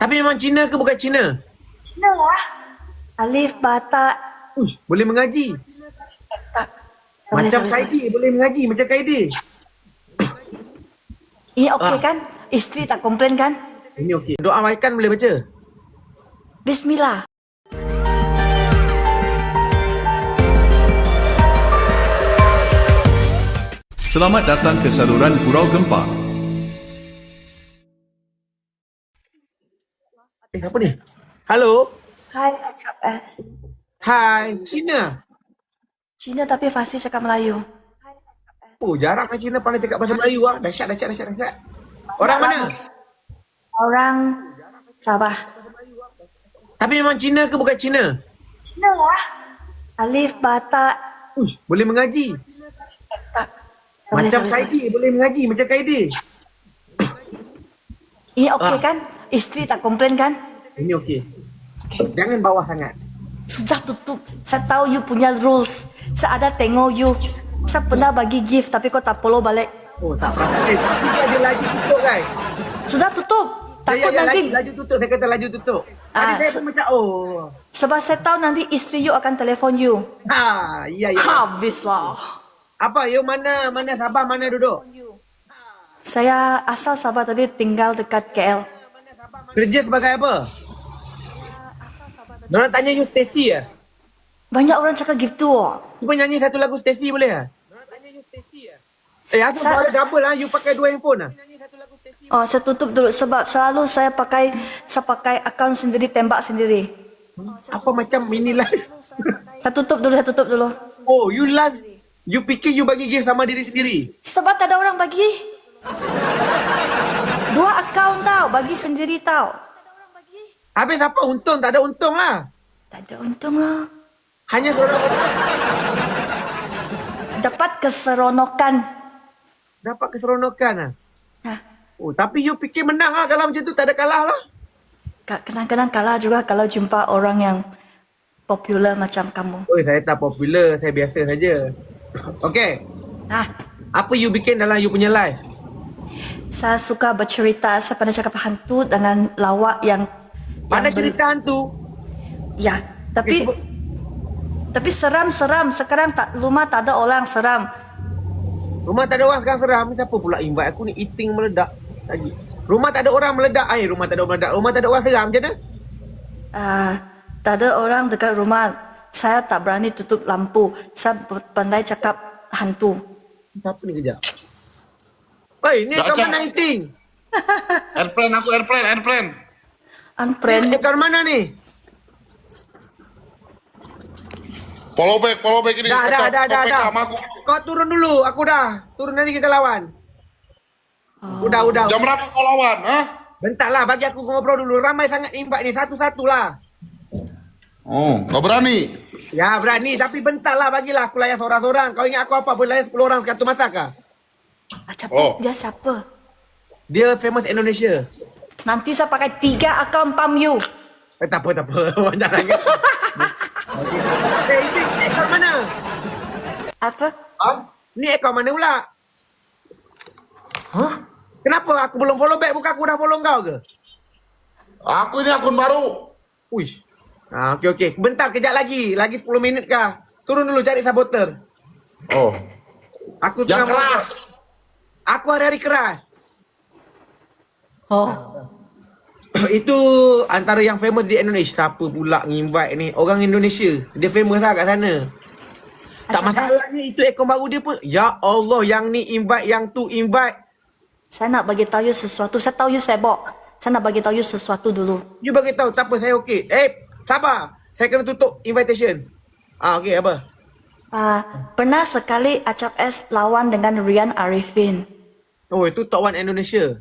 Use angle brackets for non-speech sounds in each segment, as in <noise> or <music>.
Tapi memang Cina ke bukan Cina? Cina lah. Alif, Batak. Uish, boleh mengaji. Tak. Macam Kaidi boleh mengaji macam Kaidi. Ini okey Ah. kan? Isteri tak komplain kan? Ini okey. Doa Waikan boleh baca? Bismillah. Selamat datang ke saluran Pulau Gempa. Eh, apa ni? Halo? Hai, Acap S. Hai, Cina. Cina tapi fasih cakap Melayu. Oh, jarang kan Cina pandai cakap bahasa Melayu ah. Dahsyat, dahsyat, dahsyat, dahsyat. Orang mana? Orang Sabah. Tapi memang Cina ke bukan Cina? Cina lah. Alif, Batak. Uish, boleh mengaji. Tak. Macam Kaidi boleh mengaji macam Kaidi. Ini okey Ah. kan? Isteri tak komplain kan? Ini okey. Jangan bawah sangat. Sudah tutup. Saya tahu you punya rules. Saya ada tengok you. Saya pernah bagi gift tapi kau tak follow balik. Oh, tak perasan. Eh, tapi dia ada laju tutup guys. Sudah tutup. Ya, ya, Takut ya, nanti laju, laju tutup. Saya kata laju tutup. Tadi Ah, saya se- pun macam, oh. sebab saya tahu nanti isteri you akan telefon you. Ha, ya, ya. Habislah. Apa, you mana, mana Sabah, mana duduk? Saya asal Sabah tapi tinggal dekat KL. Kerja sebagai apa? Diorang tanya you Stacy ya? Banyak orang cakap gitu. Cuba nyanyi satu lagu Stacy boleh tak? Eh, aku Sa- boleh double lah. You pakai dua handphone lah. Oh, saya tutup dulu sebab selalu saya pakai saya pakai akaun sendiri tembak sendiri. Apa macam mini live? <laughs> Saya tutup dulu, saya tutup dulu. oh, you live. You fikir you bagi gift sama diri sendiri? Sebab tak ada orang bagi. Dua akaun tau, bagi sendiri tau. Habis apa untung? Tak ada untung lah. Tak ada untung lah. Hanya seorang Dapat keseronokan. dapat keseronokan lah. Nah, Oh, tapi you fikir menang lah kalau macam tu tak ada kalah lah. ka- kadang-kadang kalah juga kalau jumpa orang yang popular macam kamu. Oh, saya tak popular. Saya biasa saja. Okay. Nah, Apa you bikin dalam you punya live? Saya suka bercerita, saya pernah cakap hantu dengan lawak yang Pada yang ber- cerita hantu. Ya, tapi Eh, tapi seram-seram. Sekarang tak rumah tak ada orang seram. Rumah tak ada orang sekarang seram. Siapa pula invite aku ni eating meledak lagi. Rumah tak ada orang meledak. Eh, rumah tak ada orang meledak. Rumah tak ada orang seram macam mana? Uh, tak ada orang dekat rumah. Saya tak berani tutup lampu. Saya pandai cakap hantu. Siapa ni kejap? Oi, ni Cak. mana eating? Airplane aku airplane airplane. Unfriend. Ni akaun mana ni? Follow back follow back ini. Dah, dah, dah, dah, dah. aku. Kau turun dulu. Aku dah. Turun nanti kita lawan. Udah, udah. Jam berapa kau lawan? Ha? Bentar lah. Bagi aku ngobrol dulu. Ramai sangat invite ni. Satu-satu lah. Oh, kau berani? Ya, berani. Tapi bentar lah. Bagilah aku layan seorang-seorang. Kau ingat aku apa? Boleh layan 10 orang sekatu masa kah? Acap Oh. dia siapa? Dia famous Indonesia. Nanti saya pakai tiga akaun pam you. Eh, tak apa, tak apa. <laughs> Banyak sangat. <laughs> Okey. Eh, ini, akaun mana? Apa? Ha? Ni akaun mana pula? Hah? Kenapa aku belum follow back? Bukan aku dah follow kau ke? Aku ini akun baru. Uish. Ah, okey, okey. Bentar, kejap lagi. Lagi 10 minit kah? Turun dulu cari saboter. Oh. Aku Yang keras. Aku hari-hari keras. Oh. <coughs> Itu antara yang famous di Indonesia. Siapa pula invite ni? Orang Indonesia. Dia famous lah kat sana. Tak masalahnya itu akaun baru dia pun. Ya Allah, yang ni invite, yang tu invite. Saya nak bagi tahu you sesuatu. Saya tahu you sibuk. Saya nak bagi tahu you sesuatu dulu. You bagi tahu, tak apa, saya okey. Eh, sabar. Saya kena tutup invitation. Ah, okey, apa? Uh, pernah sekali Acap S lawan dengan Rian Arifin. Oh, itu top one Indonesia.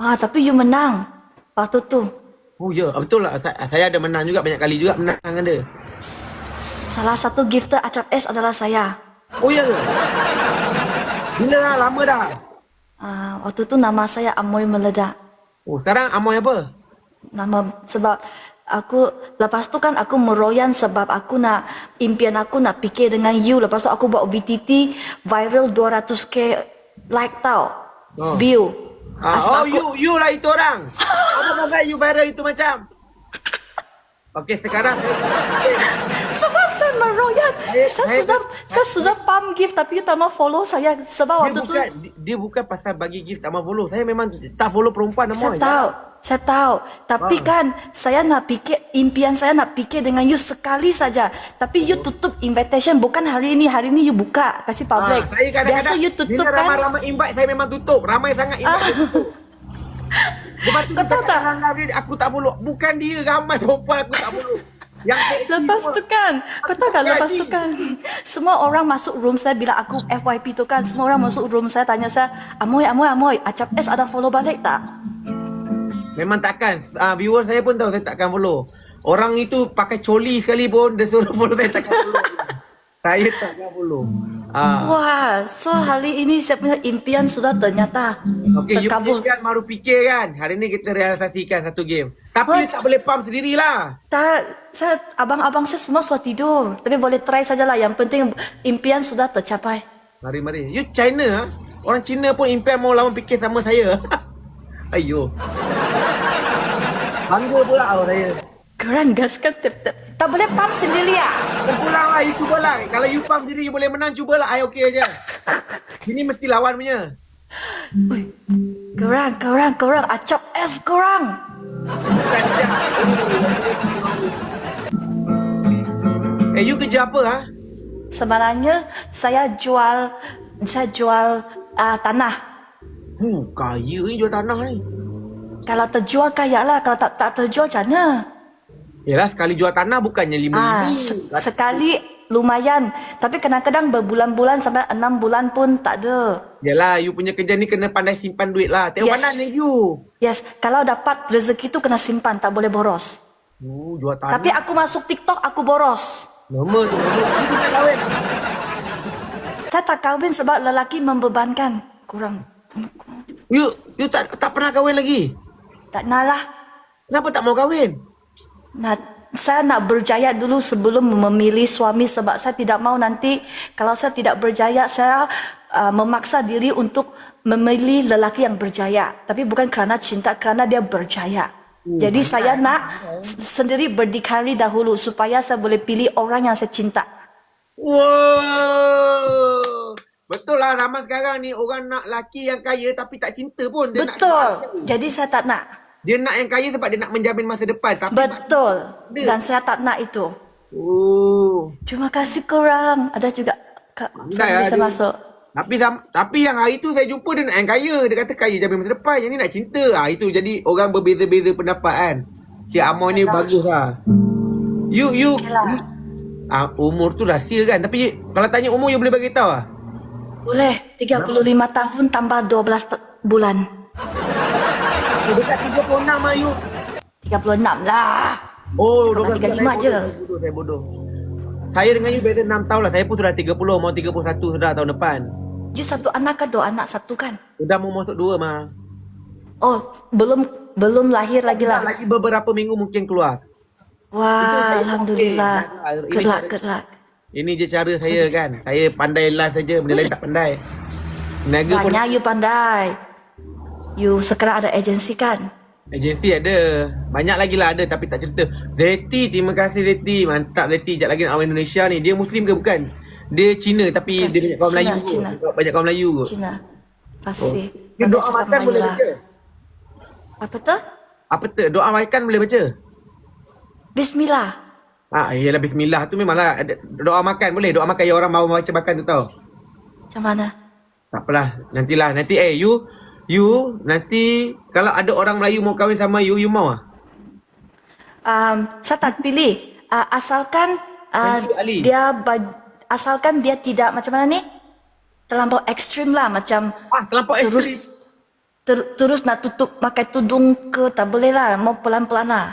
Ah, tapi you menang. Waktu tu. Oh, ya, betul lah. Saya, saya ada menang juga, banyak kali juga menang dengan dia. Salah satu gifter Acap S adalah saya. Oh, ya ke? Bila dah, lama dah. Ah, waktu tu nama saya Amoy Meledak. Oh, sekarang Amoy apa? Nama sebab aku lepas tu kan aku meroyan sebab aku nak impian aku nak fikir dengan you. Lepas tu aku buat VTT viral 200k like tau. Oh. View. Ah, As- oh, aku- you you lah itu orang. Apa pasal you viral itu macam? Okey, sekarang Sebab saya meroyak. Eh, Saya saya- sudah saya sudah pump gift tapi you tak mau follow saya sebab dia waktu tu bukan dia- dia bukan pasal bagi gift tak mau follow. Saya memang tak follow perempuan nama. saya tahu, saya tahu. Tapi Ah. kan saya nak fikir impian saya nak fikir dengan you sekali saja. Tapi you tutup invitation bukan hari ini, hari ini you buka kasih public. Ah, saya kadang-kadang Biasa you tutup bila kan. ramai-ramai invite saya memang tutup. Ramai sangat invite saya tutup. Lepas <laughs> tu Kau tahu tak? Aku tak follow. Bukan dia ramai perempuan aku tak follow. Yang <laughs> Lepas tu kan, kau tahu tak lepas tu kan, semua orang masuk room saya bila aku FYP tu kan, semua orang masuk room saya tanya saya, Amoy, Amoy, Amoy, Acap S ada follow balik tak? Memang takkan. Ah, viewer saya pun tahu saya takkan follow. Orang itu pakai coli sekali pun dia suruh follow saya takkan follow. <laughs> saya takkan follow. Ah. Wah, so hari ini saya punya impian sudah ternyata Okey, you terkabul. fikir kan baru fikir kan. Hari ni kita realisasikan satu game. Tapi What? tak boleh pump sendirilah. Tak, saya abang-abang saya semua sudah tidur. Tapi boleh try sajalah. Yang penting impian sudah tercapai. Mari mari. You China ah. Orang Cina pun impian mau lawan fikir sama saya. <laughs> Ayo. Bangga pula oh saya. Keren gas kan? Tak, tak, boleh pump sendiri ya? Terpulang lah, you cubalah. Kalau you pump sendiri, you boleh menang, cubalah. I okey aja. Sini mesti lawan punya. Korang, korang, korang. Acap S korang. Bukan dia. Eh, you kerja apa ha? Sebenarnya saya jual saya jual uh, tanah. Huh, kaya ni jual tanah ni. Kalau terjual kaya lah. Kalau tak tak terjual macam mana? Yelah, sekali jual tanah bukannya lima Ah, ribu. se- sekali lumayan. Tapi kadang-kadang berbulan-bulan sampai enam bulan pun tak ada. Yelah, you punya kerja ni kena pandai simpan duit lah. Tengok Yes. pandai ni you. Yes, kalau dapat rezeki tu kena simpan, tak boleh boros. Uh, jual tanah. Tapi aku masuk TikTok, aku boros. Nama tu. Saya tak kahwin sebab lelaki membebankan. Kurang. You, you tak tak pernah kahwin lagi. Tak nak lah. Kenapa tak mau kahwin? Nak, saya nak berjaya dulu sebelum memilih suami sebab saya tidak mau nanti kalau saya tidak berjaya saya uh, memaksa diri untuk memilih lelaki yang berjaya tapi bukan kerana cinta kerana dia berjaya. Jadi saya nak s- sendiri berdikari dahulu supaya saya boleh pilih orang yang saya cinta. Wow. Betul lah zaman sekarang ni orang nak laki yang kaya tapi tak cinta pun. Dia Betul. Nak, Jadi saya tak nak. dia nak yang kaya sebab dia nak menjamin masa depan. Tapi Betul. Dia- Dan saya tak nak itu. Oh. Terima kasih korang. Ada juga Kak Fahmi lah bisa dia. masuk. Tapi tapi yang hari tu saya jumpa dia nak yang kaya. Dia kata kaya jamin masa depan. Yang ni nak cinta. Ah itu jadi orang berbeza-beza pendapat kan. Cik Amoy ni bagus lah. You you, Okey lah. you ah, umur tu rahsia kan. Tapi kalau tanya umur you boleh bagi tahu ah. Boleh. 35 tahun tambah 12 te- bulan. Oh, dekat 36 lah you. 36 lah. Oh, Tambah 12 35 je. Saya bodoh, saya bodoh. Saya dengan you beza 6 tahun lah. Saya pun sudah 30, mau 31 sudah tahun depan. You satu anak ke dua anak satu kan? Sudah mau masuk dua mah. Oh, belum belum lahir lagi lah. Lagi beberapa minggu mungkin keluar. Wah, alhamdulillah. Ini Good Ini je cara saya <laughs> kan. Saya pandai live saja, benda lain tak pandai. Niaga pun Banyak you pandai. You sekarang ada agensi kan? agensi ada. Banyak lagi lah ada tapi tak cerita. Zeti, terima kasih Zeti. Mantap Zeti. Sekejap lagi nak lawan Indonesia ni. Dia Muslim ke bukan? Dia Cina tapi Bukan. dia banyak kaum Cina, Melayu. kot. Cina. Dia Banyak kaum Melayu kot. Cina. Pasti. Dia Pandai doa makan Melayu boleh lah. baca? Apa tu? Apa tu? Doa makan boleh baca? Bismillah. Ah, iyalah bismillah tu memanglah ada doa makan boleh. Doa makan yang orang mau baca makan tu tau. Macam mana? Tak apalah, nantilah. Nanti eh you you nanti kalau ada orang Melayu mau kahwin sama you, you mau ah? Um, saya tak pilih. Uh, asalkan uh, Thank you, Ali. dia asalkan dia tidak macam mana ni? Terlampau ekstrim lah macam Ah, terlampau Terus- ekstrim. ter- terus nak tutup pakai tudung ke tak boleh lah. Mau pelan-pelan lah.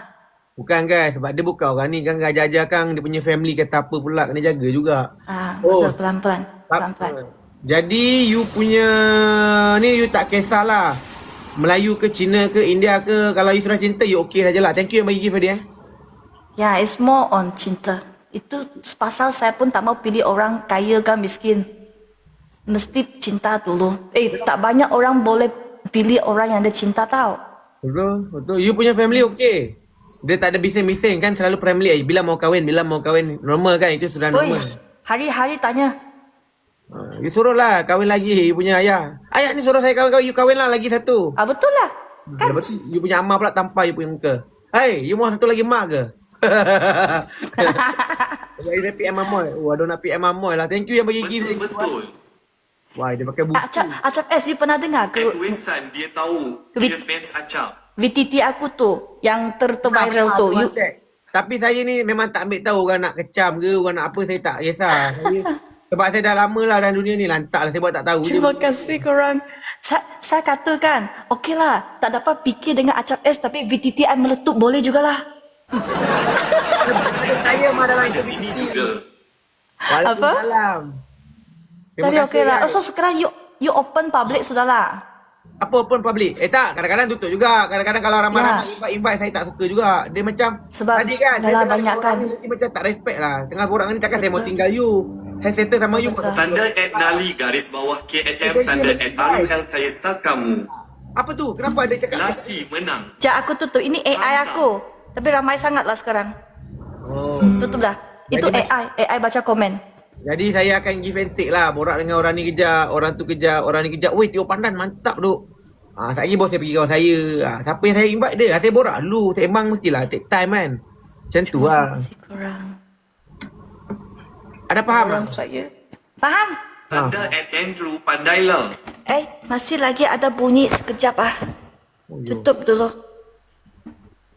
Bukan guys, sebab dia bukan orang ni kan ajar-ajar kan dia punya family kata apa pula kena jaga juga. Ah, Oh. betul pelan-pelan. Tak Pelan-pelan. apa. Jadi you punya ni you tak kisahlah. Melayu ke Cina ke India ke kalau you sudah cinta you okey sajalah. Thank you yang bagi gift tadi eh. Ya, it's more on cinta. Itu pasal saya pun tak mau pilih orang kaya ke miskin. Mesti cinta dulu. Eh, tak banyak orang boleh pilih orang yang dia cinta tau. Betul, betul. You punya family okey. Dia tak ada bising-bising kan selalu family eh, bila mau kahwin, bila mau kahwin. Normal kan itu sudah Oi, normal. hari-hari tanya. Ha, you suruh lah kahwin lagi you punya ayah. Ayah ni suruh saya kahwin-kahwin, you kahwin lah lagi satu. Ah betul lah. Kan? Lepas tu you punya amal pula tampar you punya muka. Hey, you mau satu lagi mak ke? Jadi <laughs> dia PM Amoy. Oh, ada nak PM Amoy lah. Thank you yang bagi gift. Betul-betul. Wah, dia pakai buku. Acap, Acap S, you pernah dengar ke Edwin San dia tahu dia fans Acap. VTT aku tu yang ter terviral tu. You, Tapi saya ni memang tak ambil tahu orang nak kecam ke, orang nak apa, saya tak kisah. Saya, <laughs> sebab saya dah lama lah dalam dunia ni, lantak lah. Saya buat tak tahu. je. Terima kasih korang. Saya, saya katakan, okey lah, tak dapat fikir dengan Acap S tapi VTT I meletup boleh jugalah. Saya mah dalam Di sini juga. Waalaikumsalam. Terima Tapi okey lah. Oh, so sekarang you you open public sudahlah. Apa pun public. Eh tak, kadang-kadang tutup juga. Kadang-kadang kalau ramai-ramai Ya. invite-invite saya tak suka juga. Dia macam Sebab tadi kan, saya lah tengah banyak kan. Nanti macam tak respect lah. Tengah orang ni takkan saya mau tinggal you. Saya settle sama you. Betul. Tanda at Nali garis bawah KLM tanda at Aruhel saya start kamu. Apa tu? Kenapa ada cakap? Lasi menang. Jap aku tutup. Ini AI aku. Tapi ramai sangat lah sekarang. Oh. Tutup dah. Itu AI. AI baca komen. Jadi saya akan give and take lah. Borak dengan orang ni kejap. Orang tu kejap. Orang ni kejap. Weh, Tio Pandan mantap duk. Ah, ha, lagi bos saya pergi kawan saya. Ah, siapa yang saya invite dia? Ah, saya borak dulu. Sembang mestilah take time kan. Macam tu lah. Si korang. Ada faham tak? Korang saya. Faham? Tanda at Andrew pandailah. Eh, masih lagi ada bunyi sekejap ah. Tutup dulu.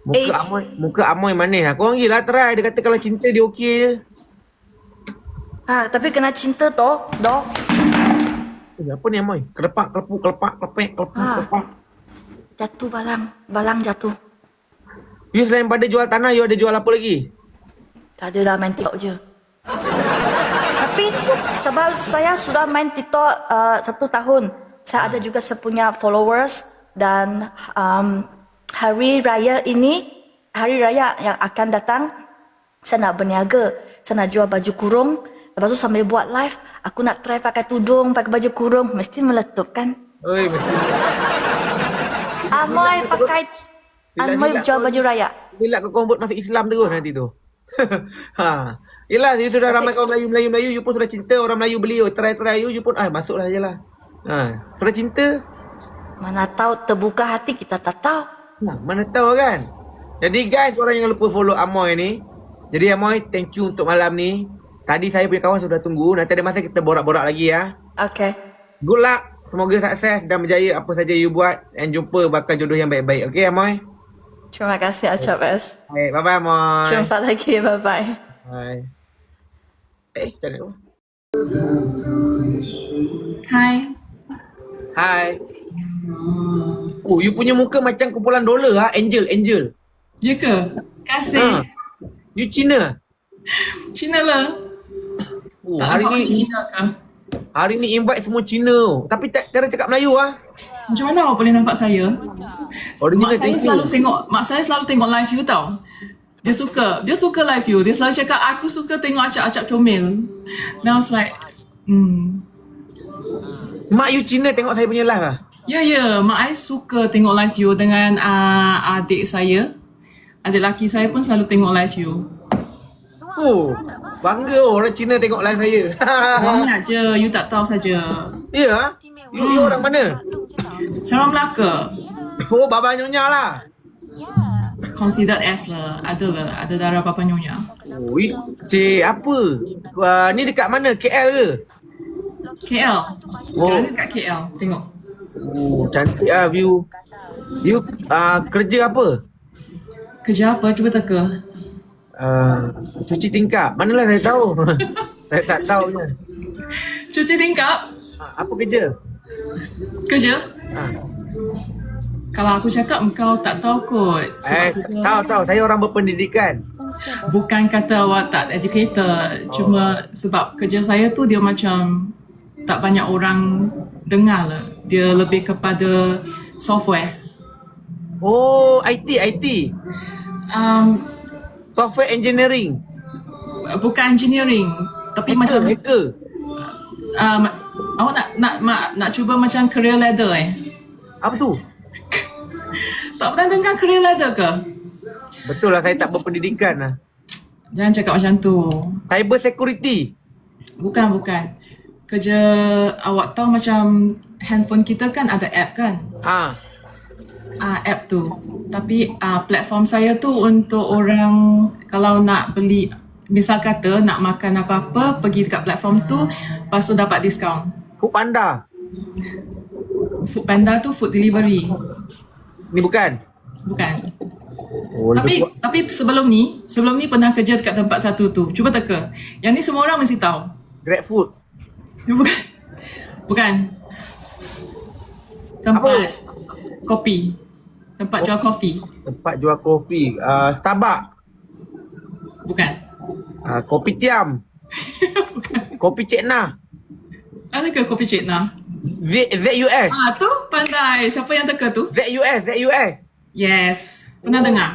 Muka Eh. Amoy, muka Amoy manis lah. Korang gila try. Dia kata kalau cinta dia okey je. Ah, tapi kena cinta toh, doh. Eh, apa ni Amoy? Kelepak, kelepuk, kelepak, kelepek, kelepuk, Ha. kelepak. Jatuh balang, balang jatuh. You selain pada jual tanah, you ada jual apa lagi? Tak ada lah main TikTok je. Tapi sebab saya sudah main TikTok uh, satu tahun, saya ada juga sepunya followers dan um, hari raya ini, hari raya yang akan datang, saya nak berniaga, saya nak jual baju kurung. Lepas tu sambil buat live, aku nak try pakai tudung, pakai baju kurung, mesti meletup kan? Oi, mesti. Amoy pakai, Amoy jual kau- baju raya. Bila kau convert masuk Islam terus nanti tu. <laughs> ha. Yelah, you sudah ramai kawan Melayu, Melayu, Melayu, you pun sudah cinta orang Melayu beli, oh, try, try, you, you pun, ah, masuklah je lah. Ha. Sudah cinta, Mana tahu terbuka hati kita tak tahu. Nah, mana tahu kan? Jadi guys, korang jangan lupa follow Amoy ni. Jadi Amoy, thank you untuk malam ni. Tadi saya punya kawan sudah tunggu. Nanti ada masa kita borak-borak lagi ya. Okay. Good luck. Semoga sukses dan berjaya apa saja you buat. And jumpa bakal jodoh yang baik-baik. Okay Amoy? Terima kasih Acap S. Baik, bye-bye Amoy. Jumpa lagi. Bye-bye. Bye. Eh, macam mana? Hai. Hai. Oh, you punya muka macam kumpulan dolar ha? Angel, Angel. Ya ke? Kasih. Ha. You Cina? Cina lah. Oh, Tak hari ni Cina ke? hari ni invite semua Cina. Tapi tak cara cakap Melayu ah. Macam mana awak boleh nampak saya? Original mak saya thank you. selalu tengok, mak saya selalu tengok live you tau. Dia suka, dia suka live you. Dia selalu cakap, aku suka tengok acap-acap comel. Then I was like, hmm. Mak you Cina tengok saya punya live ah. Ya, ya. Mak saya suka tengok live you dengan uh, adik saya. Adik laki saya pun selalu tengok live you. Oh, bangga oh, orang Cina tengok live saya. <laughs> Banyak je, you tak tahu saja. ya ah. You, you orang mana? Saya orang Melaka. Oh, baba nyonya lah. Considered as lah. Ada lah. Ada darah Papa Nyonya. Oh, cik apa? Uh, ni dekat mana? KL ke? KL. Sekarang ni kat KL. Tengok. Oh, cantik ah view. You uh, kerja apa? Kerja apa? Cuba teka. Uh, cuci tingkap. Manalah saya tahu. <laughs> saya tak tahu ni. Cuci tingkap. Ah, apa kerja? Kerja. Ah. Kalau aku cakap kau tak tahu kot. Eh, kerja, tahu tahu saya orang berpendidikan. Bukan kata awak tak educated. Cuma sebab kerja saya tu dia macam tak banyak orang dengar lah. Dia lebih kepada software. Oh, IT IT. Um, Software engineering. bukan engineering. Tapi Hacker, macam hacker. um, awak nak nak nak nak cuba macam career ladder eh. Apa tu? Tak pernah dengar career ladder ke? Betul lah saya tak berpendidikan lah. Jangan cakap macam tu. Cyber security. Bukan, bukan. Kerja awak tahu macam handphone kita kan ada app kan? Ha. Ah app tu. Tapi ah platform saya tu untuk orang kalau nak beli misal kata nak makan apa-apa pergi dekat platform tu lepas tu dapat diskaun. Food Panda. Food Panda tu food delivery. Ni bukan? Bukan. Oh, Tapi tapi sebelum ni, sebelum ni pernah kerja dekat tempat satu tu. Cuba teka. Yang ni semua orang mesti tahu. Grab food. Bukan. <laughs> Bukan. Tempat kopi. Tempat jual kopi. Tempat jual kopi. Uh, Starbucks. Bukan. Uh, kopi Tiam. <laughs> kopi Cik Nah. Ada ke kopi Cik Nah? Z, ZUS. Ah tu pandai. Siapa yang teka tu? ZUS. ZUS. Yes. Pernah dengar?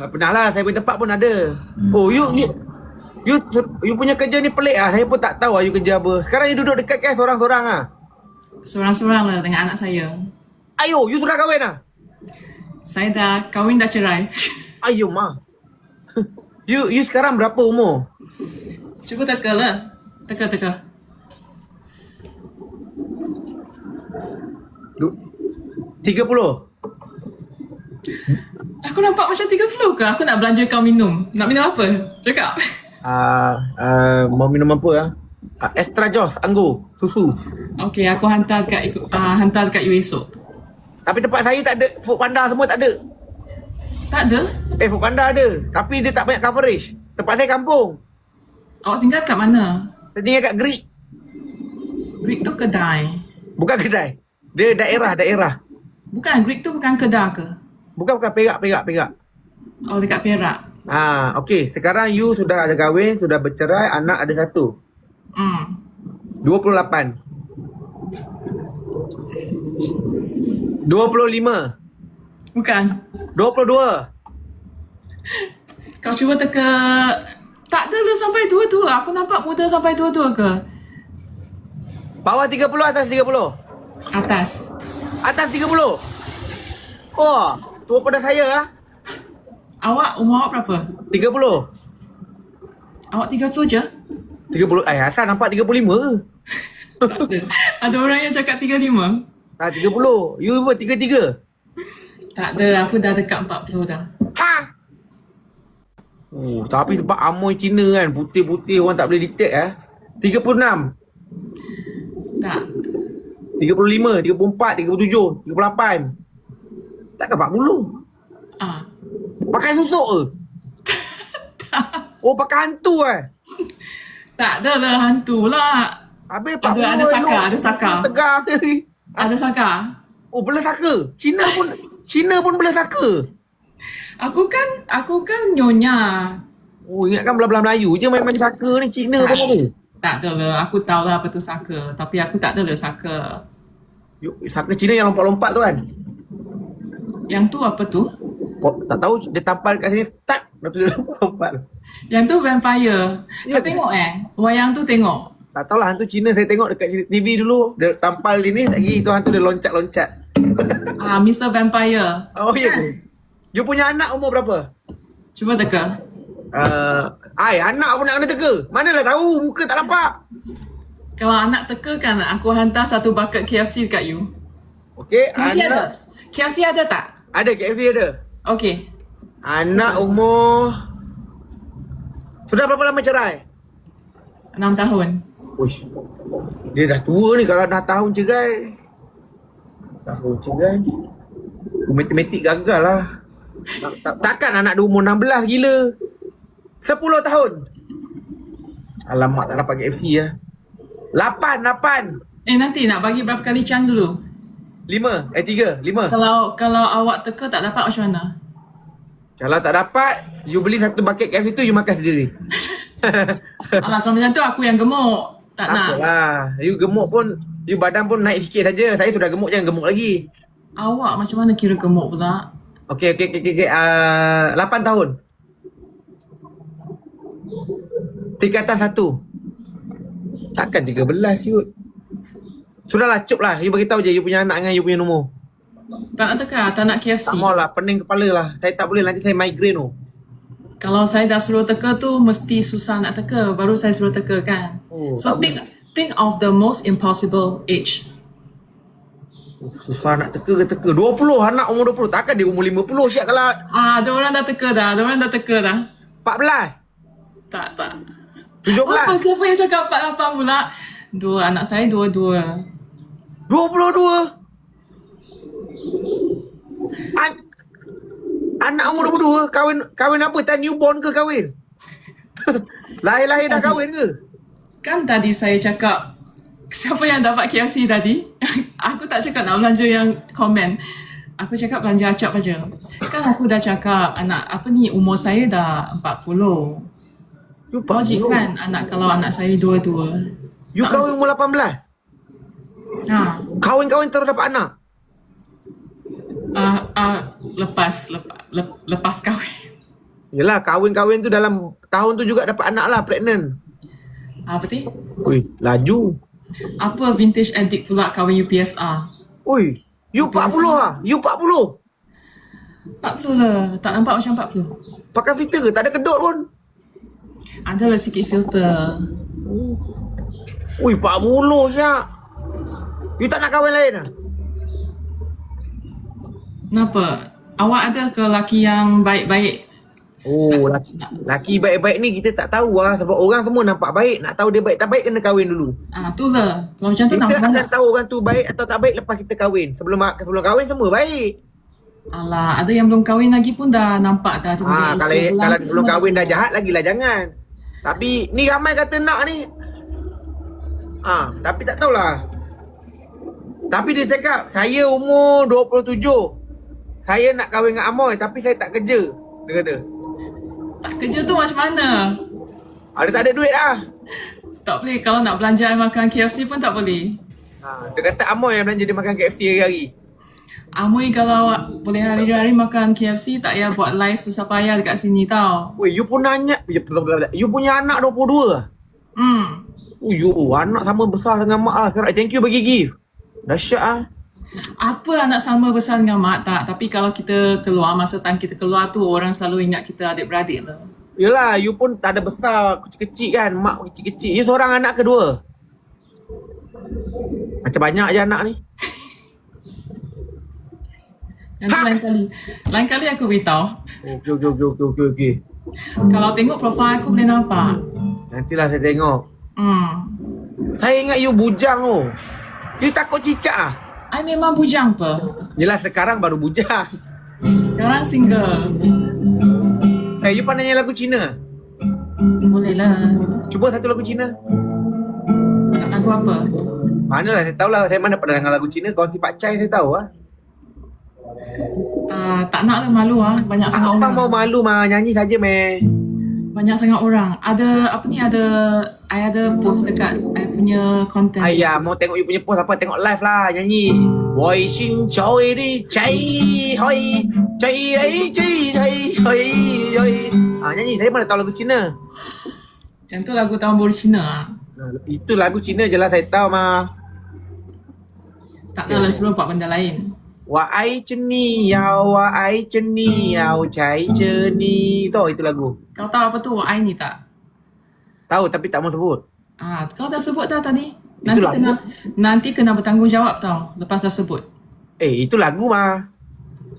Ah, Pernah lah. Saya punya tempat pun ada. Oh, you, you, you, you punya kerja ni pelik lah. Saya pun tak tahu lah you kerja apa. Sekarang you duduk dekat kes seorang-seorang lah. Seorang-seorang lah dengan anak saya. Ayo, you sudah kahwin lah. Saya dah kahwin dah cerai. <laughs> Ayo, ma. You, you sekarang berapa umur? Cuba teka lah. Teka-teka. Du- 30. Aku nampak macam 30 ke? Aku nak belanja kau minum. Nak minum apa? Cakap. Ah, uh, mau minum apa ah? Uh, extra jos, anggur, susu. Okay, aku hantar dekat uh, hantar dekat you esok. Tapi tempat saya tak ada food panda semua tak ada. Tak ada? Eh food panda ada, tapi dia tak banyak coverage. Tempat saya kampung. Awak tinggal kat mana? Saya tinggal kat Greek. Greek tu kedai. Bukan kedai. Dia daerah, daerah. Bukan, Greek tu bukan kedai ke? Bukan bukan perak, perak, perak. Oh, dekat Perak. Ah, okey. Sekarang you sudah ada kahwin, sudah bercerai, anak ada satu. Hmm. 28. 25. Bukan. 22. Kau cuba teka... Tak ada lah sampai tua-tua. Aku nampak muda sampai tua-tua ke? Bawah 30 atas 30. Atas. Atas 30. Oh, tua pada saya ah. Awak, umur awak berapa? 30. Awak 30 je? 30 eh asal nampak 35 ke? <laughs> Tak ada. Ada orang yang cakap 35? Ah 30. You pun 33. Tak ada. Aku dah dekat 40 dah. Ha. Oh, tapi sebab amoy Cina kan, putih-putih orang tak boleh detect eh. 36, Tak. 35, 34, 37, 38. Takkan 40? Ah. Pakai susuk ke? <laughs> Oh, pakai hantu eh. Tak ada lah hantu lah. Habis Ada- 40 ada saka, elok. ada saka. Tegar lagi. Ada saka. Oh, belah saka. Cina pun Cina pun belah saka. Aku kan, aku kan nyonya. Oh, ingatkan belah-belah Melayu je main-main saka ni. Cina pun ada. Tak ada lah. Aku tahu lah apa tu saka. Tapi aku tak ada lah saka. Yo, Saka Cina yang lompat-lompat tu kan. Yang tu apa tu? Oh, tak tahu dia tampal kat sini tak lepas tu dia <laughs> lompat. Yang tu vampire. Ya Kau tengok eh. Wayang tu tengok. Tak tahulah hantu Cina saya tengok dekat TV dulu dia tampal ini lagi tu hantu dia loncat-loncat. Ah, Mr. Vampire. Oh ya ke? You punya anak umur berapa? Cuba teka. Uh, ai anak pun nak kena teka. Manalah tahu muka tak nampak. Kalau anak teka kan, aku hantar satu bucket KFC dekat you. Okey, KFC ada? anak KFC ada tak? ada KFC ada. Okay. Anak umur Sudah berapa lama cerai? 6 tahun. Uish. Dia dah tua ni kalau dah tahun cerai. Tahun cerai. Matematik gagal lah. Tak, tak, takkan anak dia umur 16 gila. 10 tahun. Alamak tak dapat KFC lah. 8, 8. Eh nanti nak bagi berapa kali chance dulu? 5, eh 3, 5. Kalau kalau awak teka tak dapat macam mana? Kalau tak dapat, you beli satu bucket KFC tu, you makan sendiri. <laughs> Alah kalau macam tu aku yang gemuk. Tak nak. apalah. You gemuk pun, you badan pun naik sikit saja. Saya sudah gemuk, jangan gemuk lagi. Awak macam mana kira gemuk pula? Okey, okey, okey, okey. Okay. Uh, 8 tahun. Tingkatan satu. Takkan 13, Yud. Sudahlah, cup lah. You beritahu je you punya anak dengan you punya nombor. Tak nak teka, tak nak KFC. Tak mau lah, pening kepala lah. Saya tak boleh, nanti saya migraine tu. Kalau saya dah suruh teka tu mesti susah nak teka baru saya suruh teka kan. Oh, so think think of the most impossible age. Susah nak teka ke teka. 20 anak umur 20. Takkan dia umur 50 siap kalau Ah, ada orang dah teka dah, ada orang dah teka dah. 14. Tak, tak. 17. Apa siapa yang cakap 48 pula? Dua anak saya dua-dua. 22. An anak umur 22 kahwin kahwin apa? Time newborn ke kahwin? <laughs> Lahir-lahir dah kahwin ke? Kan tadi saya cakap siapa yang dapat KFC tadi? <laughs> aku tak cakap nak belanja yang komen. Aku cakap belanja acap aja. Kan aku dah cakap anak apa ni umur saya dah 40. You Logik 40. kan anak kalau anak saya dua-dua. You kahwin umur 18. Ha. Kahwin-kahwin terus dapat anak. Uh, uh, lepas lepas lep- lepas kahwin. Yelah kahwin-kahwin tu dalam tahun tu juga dapat anak lah pregnant. Apa tu? Ui, laju. Apa vintage addict pula kahwin UPSR? Ui, you 40 lah. You 40. 40 lah. Tak nampak macam 40. Pakai filter ke? Tak ada kedut pun. Adalah sikit filter. Ui, 40 syak. You tak nak kahwin lain lah? Kenapa? Awak ada ke laki yang baik-baik? Oh, laki, laki baik-baik ni kita tak tahu lah. Sebab orang semua nampak baik. Nak tahu dia baik tak baik kena kahwin dulu. Ah, tu lah. Kalau macam tu Kita nampak akan tahu orang tu baik atau tak baik lepas kita kahwin. Sebelum sebelum kahwin semua baik. Alah, ada yang belum kahwin lagi pun dah nampak dah. Ha, kalau kalau belum kahwin dah jahat lagilah jangan. Tapi ni ramai kata nak ni. Ah, tapi tak tahulah. Tapi dia cakap saya umur 27. Saya nak kahwin dengan Amoy tapi saya tak kerja. Dia kata. Tak kerja tu macam mana? Dia tak ada duit dah. Tak boleh. Kalau nak belanja makan KFC pun tak boleh. Ha, dia kata Amoy yang belanja dia makan KFC hari-hari. Amoy kalau boleh hari-hari makan KFC tak payah buat live susah payah dekat sini tau. Weh, you pun nanya, you punya anak 22 lah. Hmm. Oh, you anak sama besar dengan mak lah sekarang. Thank you bagi gift. Dahsyat ah. Apa anak sama besar dengan mak tak? Tapi kalau kita keluar, masa time kita keluar tu orang selalu ingat kita adik-beradik lah. Yelah, you pun tak ada besar, kecil-kecil kan. Mak kecil-kecil. You seorang anak kedua. Macam banyak je anak ni. Nanti Ha! lain kali. Lain kali aku beritahu. Okey, okey, okey, okey, okey, okey. Kalau tengok profil aku boleh nampak. Nantilah saya tengok. Hmm. Saya ingat you bujang tu. You takut cicak ah? I memang bujang apa? Yelah, sekarang baru bujang. Sekarang single. Eh, you pandai nyanyi lagu Cina? Boleh lah. Cuba satu lagu Cina. Lagu apa? Manalah, saya tahu lah. Saya mana pernah dengar lagu Cina. Kau si Pak Chai, saya tahu lah. Uh, tak nak lah malu ah. Banyak sangat Abang orang. mau malu mah. Nyanyi saja meh. Banyak sangat orang. Ada apa ni ada I ada post dekat I punya content. Ayah, mau tengok you punya post apa? Tengok live lah. Nyanyi. Wai xin choi di chai hoi. Chai ai chai chai chai chai. Ah, nyanyi. Saya mana tahu lagu Cina. Yang tu lagu tahun baru Cina ah. Nah, itu lagu Cina je lah saya tahu mah. Tak tahu lah sebelum buat benda lain. Wa ai ceni yao wa ai yao chai ceni. Tahu itu lagu. Kau tahu apa tu I ni tak? Tahu tapi tak mau sebut. Ah, kau dah sebut dah tadi. Itu Nanti lagu. kena nanti kena bertanggungjawab tau lepas dah sebut. Eh, itu lagu mah.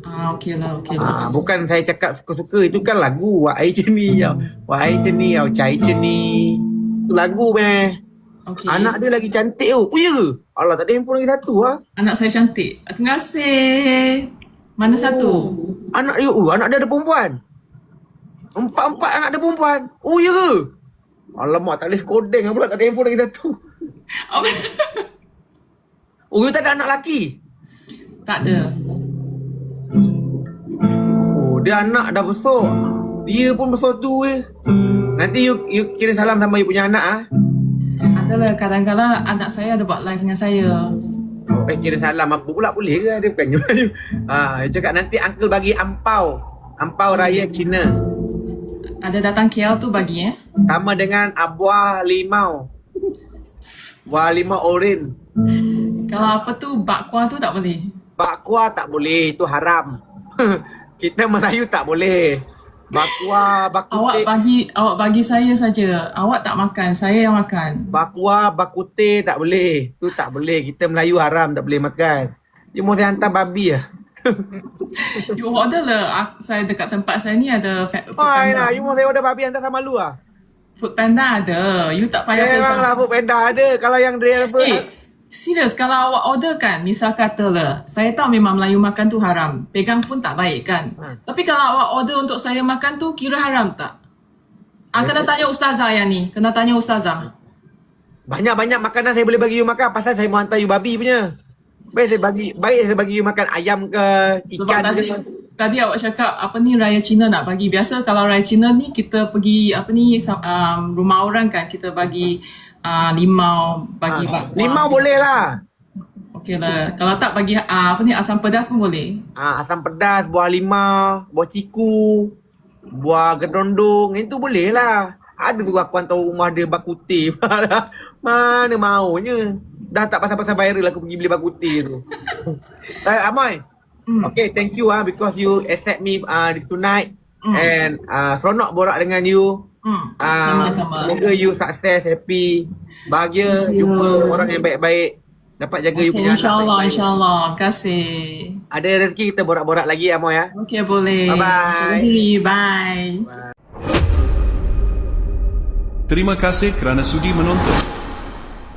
Ah, okey lah, okey lah. Ah, bukan saya cakap suka-suka itu kan lagu wa ai ceni yao wa ai ceni yao chai ceni. Itu lagu meh. Okey. Anak dia lagi cantik tu. Oh ya ke? Allah tak ada handphone lagi satu ah. Anak saya cantik. Terima kasih. Mana satu? Anak dia, oh, anak dia ada perempuan. Empat-empat anak dia perempuan. Oh ya ke? Alamak tak boleh skodeng pula tak ada handphone lagi satu. Oh, you tak ada anak lelaki? tak ada. Oh, dia anak dah besar. Dia pun besar tu eh. Nanti you, you kirim salam sama you punya anak ah. Adalah kadang-kadang anak saya ada buat live dengan saya. Oh, eh kirim salam apa pula boleh ke? Dia bukan you. ha, dia cakap nanti uncle bagi ampau. Ampau raya Cina. Ada datang KL tu bagi eh. Sama dengan abuah limau. Buah limau oren. Kalau apa tu bakwa tu tak boleh. Bakwa tak boleh, itu haram. <laughs> Kita Melayu tak boleh. Bakwa, Awak bakute, bagi awak bagi saya saja. Awak tak makan, saya yang makan. bakwa, bakute tak boleh. Tu tak boleh. Kita Melayu haram tak boleh makan. Mau saya hantar babi lah. <laughs> You order lah. Aku, saya dekat tempat saya ni ada food Fine panda. lah. You mau saya order babi hantar sama lu lah. Food panda ada. You tak payah Memang pegang. lah Food Panda ada. Kalau yang dia apa. Eh, serius kalau awak order kan, misal kata lah, saya tahu memang Melayu makan tu haram. Pegang pun tak baik kan. Hmm. Tapi kalau awak order untuk saya makan tu, kira haram tak? Ah, kena tanya ustazah yang ni. Kena tanya ustazah. Banyak-banyak makanan saya boleh bagi you makan. Pasal saya mau hantar you babi punya. Baik saya bagi, baik saya bagi you makan ayam ke, ikan tadi, ke. tadi awak cakap apa ni raya Cina nak bagi. Biasa kalau raya Cina ni kita pergi apa ni um, rumah orang kan kita bagi uh, limau, bagi Ha, bakwan. limau boleh lah. Okey lah. Kalau tak bagi uh, apa ni asam pedas pun boleh. Ah, asam pedas, buah limau, buah ciku, buah gedondong, itu boleh lah. Ada tu aku hantar rumah dia bakute. <laughs> Mana maunya. Dah tak pasal-pasal viral aku pergi beli bakute tu. uh, Amoy. Hmm. Okay, thank you ah because you accept me uh, tonight. Hmm. And uh, seronok borak dengan you. Hmm. Ah, Sama-sama. Semoga you sukses, happy, bahagia, Ya. jumpa orang yang baik-baik. Dapat jaga you Okay, punya anak InsyaAllah, insyaAllah. Terima kasih. Ada rezeki kita borak-borak lagi Amoy ya. Okay, boleh. Bye-bye. Diri. Bye. Terima kasih kerana sudi menonton.